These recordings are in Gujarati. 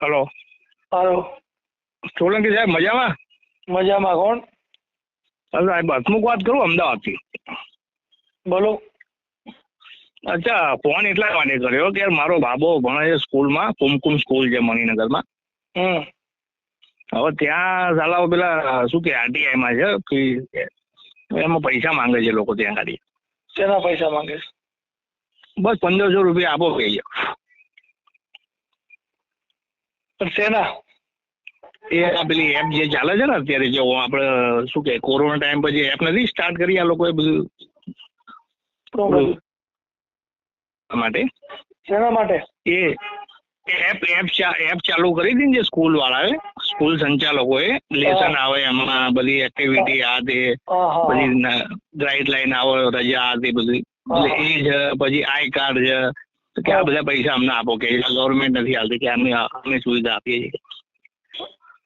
હલો. હલો. સોલંકી સાહેબ મજામાં? મજામાં કોણ? સાહેબ હસમુખ વાત કરું અમદાવાદથી. બોલો. અચ્છા ફોન એટલા માટે કર્યો કે મારો બાબો ભણે છે સ્કૂલમાં કુમકુમ સ્કૂલ છે મણિનગરમાં. હવે ત્યાં સાલાઓ પેલા શું કે આરટીઆઈમાં છે કે એમાં પૈસા માંગે છે લોકો ત્યાં ખાલી શેના પૈસા માંગે છે? બસ પંદરસો રૂપિયા આપો છે પણ શેના એ આ પેલી એપ જે ચાલે છે ને અત્યારે જો આપણે શું કે કોરોના ટાઈમ પછી એપ નથી સ્ટાર્ટ કરી આ લોકોએ બધું પ્રોબ્લેમ માટે? શેના માટે? એ એપ એપ એપ ચાલુ કરી હતી ને જે સ્કૂલ વાળાએ સ્કૂલ સંચાલકોએ લેસન આવે એમાં બધી એક્ટિવિટી આ તે હા હા. પછી ગાઈડલાઈન આવે રજા આ તે બધી. એટલે એ છે પછી આઈ કાર્ડ છે તો કે આ બધા પૈસા અમને આપો કે ગવર્મેન્ટ નથી આલતી કે અમે અમે સુવિધા આપીએ છીએ.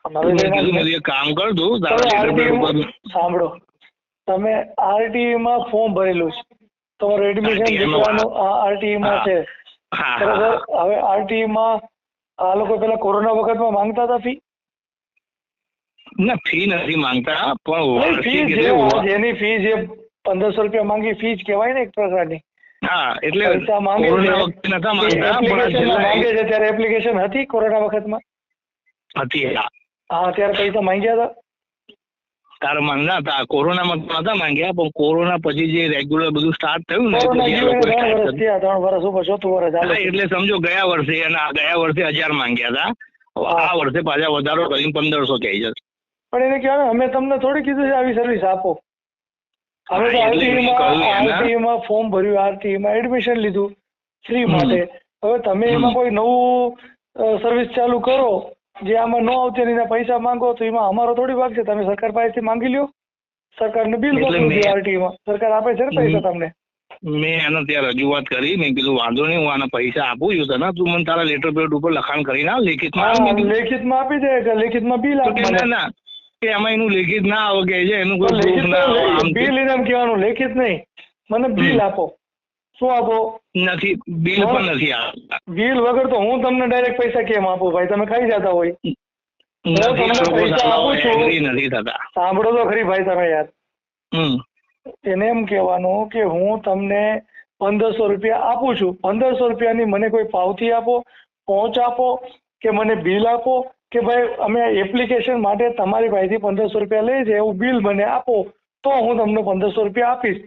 કીધું એક કામ કર તું સાંભળો. તમે આરટીઈ માં ફોર્મ ભરેલું છે. તમારું એડમિશન આરટીઈ માં છે. બરાબર? હવે આરટીઈ માં આ લોકો પેલા કોરોના વખતમાં માંગતા હતા ફી ના ફી નથી માંગતા પણ ફી જેની ફી જે પંદરસો રૂપિયા માંગી ફી જ કહેવાય ને એક પ્રકારની. હા એટલે પૈસા માંગે છે. નતા માંગતા પણ એપ્લિકેશન માંગે છે ત્યારે એપ્લિકેશન હતી કોરોના વખતમાં? હતી હા. હા ત્યારે પૈસા માંગ્યા હતા? તાર માંગના હતા કોરોનામાં તો નતા માંગ્યા પણ કોરોના પછી જે રેગ્યુલર બધું સ્ટાર્ટ થયું ને ત્રણ વર્ષ ઉપર ચોથું વર્ષ એટલે સમજો ગયા વર્ષે અને ગયા વર્ષે હજાર માંગ્યા હતા. આ વર્ષે પાછા વધારો કરીને પંદરસો કહે છે. પણ એને કહેવાય અમે તમને થોડી કીધું છે આવી સર્વિસ આપો. અમે તો હા, એટલે મેં આરટીઈ માં કહ્યું એના- આરટીઈ માં ફોર્મ ભર્યું આરટીઈ એડમિશન લીધું ફ્રી માટે. હવે તમે એમાં કોઈ નવું સર્વિસ ચાલુ કરો જે આમાં ન આવતી એના પૈસા માંગો તો એમાં અમારો થોડી ભાગ છે. તમે સરકાર પાસેથી માંગી લ્યો. સરકારને બિલ મોકલી મેં- માં સરકાર આપે છે ને પૈસા તમને? મેં એને ત્યાં રજૂઆત કરી મેં કીધું વાંધો નહીં હું આના પૈસા આપું. છું તને તું મને તારા લેટર પેડ ઉપર લખાણ કરીને આવ લેખિતમાં માં લેખિતમાં આપી દે લેખિત લેખિતમાં બિલ આપી ના કે એમાં એનું લેખિત ના આવે કે છે એનું કોઈ લેખિત ના આવે. બિલ એમ કહેવાનું લેખિત નહીં. મને બિલ આપો. શું આપો? નથી બિલ પણ નથી આપતા. બિલ વગર તો હું તમને ડાયરેક્ટ પૈસા કેમ આપું ભાઈ? તમે ખાઈ જતા હોય. સાંભળો તો ખરી ભાઈ તમે યાર. એને એમ કહેવાનું કે હું તમને પંદરસો રૂપિયા આપું છું. પંદરસો રૂપિયાની મને કોઈ પાવતી આપો પહોંચ આપો કે મને બિલ આપો કે ભાઈ અમે એપ્લિકેશન માટે તમારી પાસેથી પંદરસો રૂપિયા લઈએ છીએ એવું બિલ મને આપો તો હું તમને પંદરસો રૂપિયા આપીશ.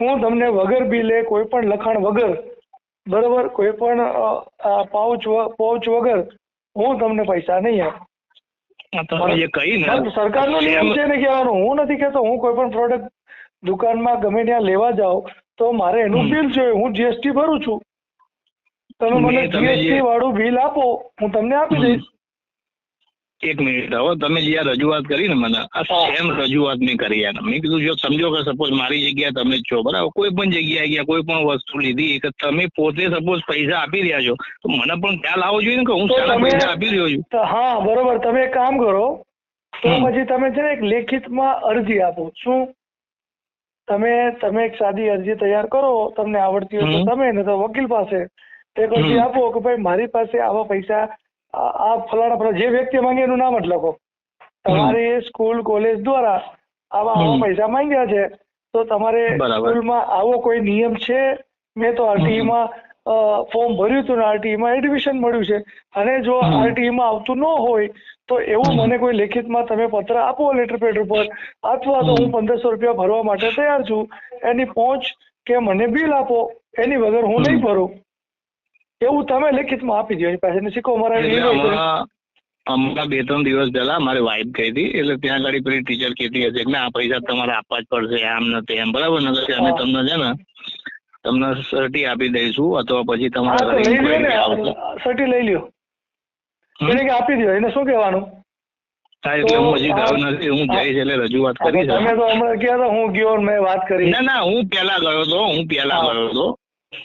હું તમને વગર બિલે કોઈ પણ લખાણ વગર બરોબર કોઈ પણ પાઉચ પાઉચ વગર હું તમને પૈસા નહીં આપું. સરકારનો નિયમ છે ને કહેવાનું હું નથી કહેતો હું કોઈ પણ પ્રોડક્ટ દુકાનમાં ગમે ત્યાં લેવા જાઉં તો મારે એનું બિલ જોઈએ હું જીએસટી ભરું છું. તમે મને જીએસટી વાળું બિલ આપો હું તમને આપી. દઈશ. એક મિનિટ હવે તમે જે આ રજૂઆત કરી ને મને આ સેમ રજૂઆત મેં કરી યાર મેં કીધું જો સમજો કે સપોઝ મારી જગ્યાએ તમે છો બરાબર? કોઈ પણ જગ્યાએ ગયા કોઈ પણ વસ્તુ લીધી કે તમે પોતે સપોઝ પૈસા આપી રહ્યા છો તો મને પણ ખ્યાલ આવવો જોઈએ ને કે હું સારા પૈસા આપી રહ્યો છું. હા બરોબર. તમે એક કામ કરો તો પછી તમે છે ને એક લેખિતમાં અરજી આપો. શું? તમે તમે એક સાદી અરજી તૈયાર કરો તમને આવડતી હોય તો તમે ને તો વકીલ પાસે એક અરજી આપો કે ભાઈ મારી પાસે આવા પૈસા આ ફલાણા ફલાણા જે વ્યક્તિ માંગે એનું નામ જ લખો. તમારે સ્કૂલ કોલેજ દ્વારા આવા આવા પૈસા માંગ્યા છે તો તમારે સ્કૂલમાં આવો કોઈ નિયમ છે? મેં તો RTE માં ફોર્મ ભર્યું હતું ને આરટીઈ માં એડમિશન મળ્યું છે. અને જો આરટીઈ માં આવતું ન હોય તો એવું મને કોઈ લેખિતમાં તમે પત્ર આપો લેટર પેડ ઉપર અથવા તો હું પંદરસો રૂપિયા ભરવા માટે તૈયાર છું. એની પહોંચ કે મને બિલ આપો એની વગર હું નહીં ભરું. એવું તમે લેખિતમાં આપી દો એની પાસે મરાવી એટલે હમણાં બે ત્રણ દિવસ પહેલા મારે વાઈફ ગઈ હતી એટલે ત્યાં આગળ પેલી ટીચર કહેતી હતી કે આ પૈસા તમારે આપવા જ પડશે આમ ને તેમ. બરાબર ને? અમે તમને છે ને તમને સર્ટી આપી દઈશું અથવા પછી તમારે સર્ટી લઈ લ્યો? એને કે આપી દો એને શું કહેવાનું? એટલે હું હજી ગયો નથી હું જઈશ એટલે રજૂઆત કરીશ. તમે તો હમણાં ગયા હતા હું ગયો મેં વાત કરી. ના ના હું પેલા ગયો હતો હું પેલા હા. ગયો હતો.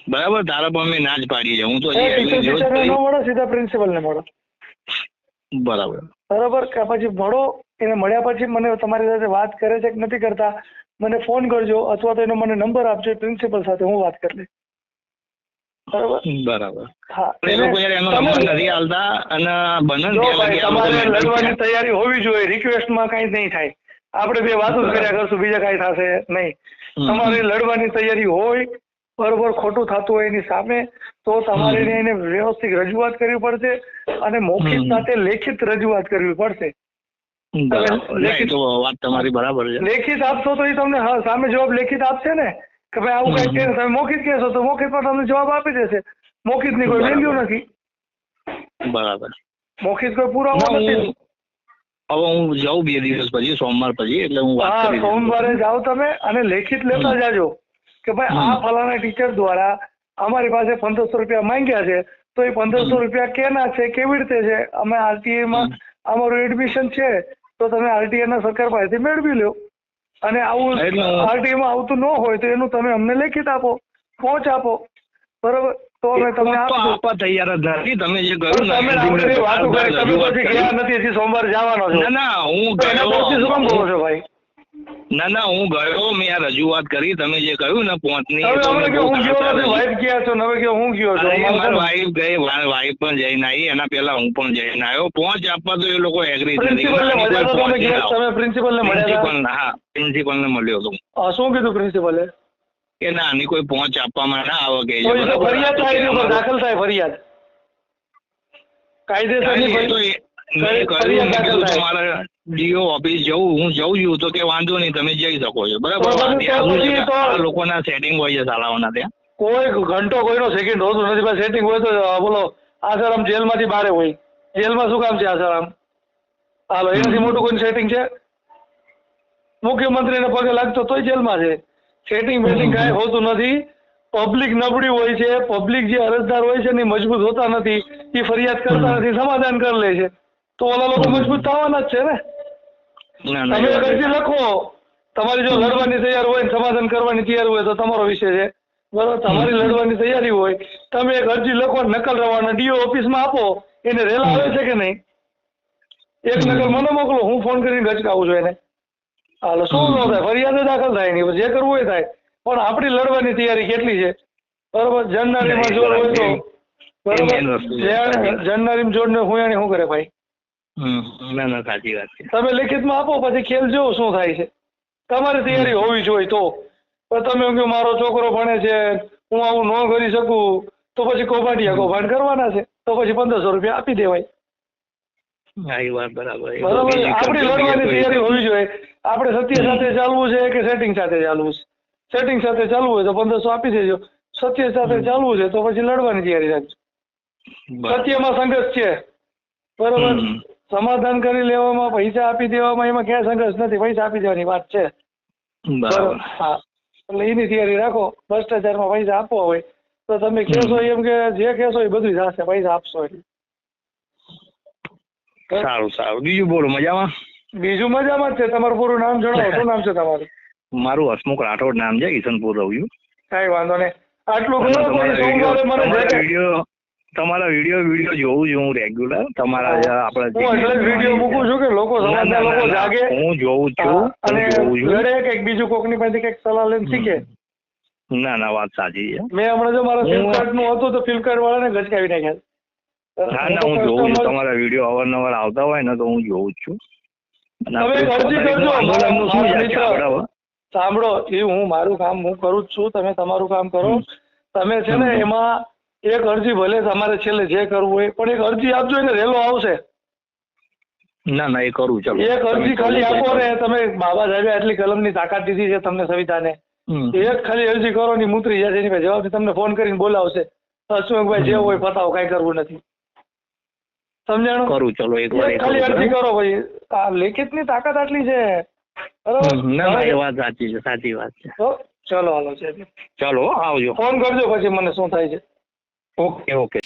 બરાબર? તારા મેં ના જ પાડી છે હું તો જોત ટીચરને ન. મળો સીધા બરાબર. બરાબર? પછી મળો એને મળ્યા પછી મને તમારી સાથે વાત કરે છે કે નથી કરતા મને ફોન કરજો અથવા તો એનો મને નંબર આપજો પ્રિન્સિપલ સાથે હું વાત કરી લઈશ. બરાબર? બરાબર. હા એ લોકો યાર એનો નંબર નથી આલતા અને બને ને જો ત્યાં ભાઈ લગી આ લોકો તમારે લડવાની તૈયારી હોવી જોઈએ રિક્વેસ્ટમાં કઈ નહીં થાય. આપણે બે વાતો જ કર્યા કરશું બીજા કાંઈ થશે નહીં. તમારે લડવાની તૈયારી હોય બરોબર ખોટું થતું હોય એની સામે તો તમારે. એને વ્યવસ્થિત રજૂઆત કરવી પડશે અને મૌખિક સાથે લેખિત રજૂઆત કરવી પડશે. ના, વાત તમારી બરાબર છે. લેખિત આપશો તો એ તમને સામે જવાબ લેખિત આપશે ને? કે ભાઈ આવું કઈ કે તમે મૌખિત કહેશો તો મૌખિતમાં તમને જવાબ આપી દેશે. મૌખિતની કોઈ બરાબર. વેલ્યુ નથી. બરાબર. મૌખિત કોઈ પુરાવો નથી. હવે હું જાઉં બે દિવસ પછી સોમવાર પછી એટલે હું વાત સોમવારે જાઓ તમે અને લેખિત લેતા. જાજો. કે ભાઈ આ. ફલાણા ટીચર દ્વારા અમારી પાસે પંદરસો રૂપિયા માંગ્યા છે તો એ પંદરસો રૂપિયા કેના છે કેવી રીતે છે? અમે આરટીએ માં અમારું એડમિશન છે તો તમે આરટીએ ના સરકાર પાસેથી મેળવી લો અને આવું એટલે આરટીએ માં આવતું ન હોય તો એનું તમે અમને લેખિત આપો પહોંચ આપો. બરોબર? તો અમે તમને આપવા તૈયાર જ નથી. તમે જે કહ્યું તમે આપણી વાતો કરી તમે પછી ગયા નથી સોમવારે જવાનો છો. ના ના હું શું કામ કહો છો ભાઈ? ના ના હું ગયો મેં આ રજૂઆત કરી તમે જે કહ્યું ને પહોંચની વાઈફ ગઈ વાઈફ પણ જઈને આવી એના પહેલા હું પણ જઈને આવ્યો પહોંચ આપવા તો એ લોકો એગ્રી ને પ્રિન્સિપલ ને તમે પ્રિન્સિપલ ને પ્રિન્સિપલ હા પ્રિન્સિપલ ને મળ્યો હતો શું કીધું પ્રિન્સિપલે કે ના આની કોઈ પહોંચ આપવામાં ના આવે કે ફરિયાદ થાય દાખલ થાય ફરિયાદ. કાયદેસરની ફરિયાદ દાખલ થાય. ડીઓ ઓફિસ જવું હું જઉં છું તો કે વાંધો નહીં તમે જઈ શકો છો. બરાબર? લોકોના સેટિંગ હોય છે શાળાઓના ત્યાં. કોઈ ઘંટો કોઈનો સેકન્ડ હોતું નથી પણ સેટિંગ હોય તો બોલો આસારામ જેલમાંથી બારે હોય. જેલમાં શું કામ છે આસારામ? હાલો એનાથી મોટું કોઈ સેટિંગ છે? મુખ્યમંત્રીને પગે લાગતો તોય જેલમાં છે. સેટિંગ બેટિંગ કાંઈ હોતું નથી. પબ્લિક નબળી હોય છે પબ્લિક જે અરજદાર હોય છે ને મજબૂત હોતા નથી એ ફરિયાદ કરતા નથી સમાધાન કરી લે છે. તો ઓલા લોકો મજબૂત થવાના જ છે ના. તમે અરજી લખો તમારી જો લડવાની તૈયાર હોય સમાધાન કરવાની તૈયાર હોય તો તમારો વિષય છે. બરોબર તમારી લડવાની તૈયારી હોય તમે એક અરજી લખો નકલ રવાના ડીઓ ઓફિસમાં આપો એને રેલા આવે છે કે નહીં? એક નકલ મને મોકલો હું ફોન કરીને ગચકાવું છું એને. હાલો શું ન થાય ફરિયાદ દાખલ થાય નહીં જે કરવું હોય થાય. પણ આપણી લડવાની તૈયારી કેટલી છે? બરોબર જણનારીમાં જોર હોય તો. બરોબર જણનારીમાં જોડ ને હું શું કરે ભાઈ? ના ના સાચી વાત છે. તમે લેખિતમાં આપો પછી ખેલ જોવો શું થાય છે. તમારી તૈયારી હોવી જોઈએ તો. તમે એમ કે મારો છોકરો ભણે છે હું આવું ન કરી શકું. તો પછી કૌભાંડિયા કૌભાંડ કરવાના છે. તો પછી પંદરસો રૂપિયા આપી દેવાય. આપણી લડવાની તૈયારી હોવી જોઈએ. આપણે સત્ય સાથે ચાલવું છે કે સેટિંગ સાથે ચાલવું છે? સેટિંગ સાથે ચાલવું હોય તો પંદરસો આપી દેજો. સત્ય સાથે ચાલવું છે તો પછી લડવાની તૈયારી રાખજો. સત્યમાં સંઘર્ષ છે. બરાબર. સમાધાન કરી લેવામાં પૈસા આપી દેવામાં એમાં ક્યાં સંઘર્ષ નથી. પૈસા આપી દેવાની વાત છે. બરાબર. હા. એટલે એની તૈયારી રાખો. ભ્રષ્ટાચારમાં પૈસા આપવા હોય તો તમે કહેશો એમ કે જે કહેશો એ બધું થશે. પૈસા આપશો એટલે. સારું સારું. બીજું બોલો મજામાં? બીજું મજામાં જ છે. તમારું પૂરું નામ જણાવો. શું નામ છે તમારું? મારું હસમુખ રાઠોડ નામ છે ઈસનપુર રહું છું કઈ વાંધો નહીં. આટલું કરો સોમવારે મને વીડિયો તમારા વીડિયો વીડિયો જોઉં છું હું રેગ્યુલર તમારા આપણે હું એટલે વીડિયો મૂકું છું કે લોકો સમાજના લોકો. જાગે. હું જોઉં છું અને લડે કંઈક બીજું કોકની પાસેથી કંઈક સલાહ લઈને શીખે. ના ના વાત સાચી છે. મેં હમણાં જો મારા ફ્લિપકાર્ટનું હતું તો ફ્લિપકાર્ટ વાળાને ગચકાવી નાખ્યા. ના ના હું જોઉં છું. તમારા વીડિયો અવારનવાર આવતા હોય ને તો હું જોઉં જ છું તમે અરજી કરજો. સાંભળો એ હું મારું કામ હું કરું જ છું. તમે તમારું કામ કરો. તમે છે ને એમાં એક અરજી ભલે તમારે છેલ્લે જે કરવું હોય પણ એક અરજી આપજો એટલે રેલો આવશે. ના ના એ કરું ચાલો. એક અરજી ખાલી આપો ને તમે બાબા સાહેબે આટલી કલમની તાકાત દીધી છે તમને સંવિધાને એક ખાલી અરજી કરો ની મૂતરી જશે એની જવાબ તમને ફોન કરીને બોલાવશે. હસમુખભાઈ જે હોય પતાવો કઈ કરવું નથી. સમજાણું? કરું ચલો એક વાર ખાલી અરજી કરો ભાઈ. આ લેખિતની તાકાત આટલી છે. બરાબર? ના એ વાત સાચી છે સાચી વાત છે. ચલો હાલો છે ચલો આવજો. ફોન કરજો પછી મને શું થાય છે. Okay okay.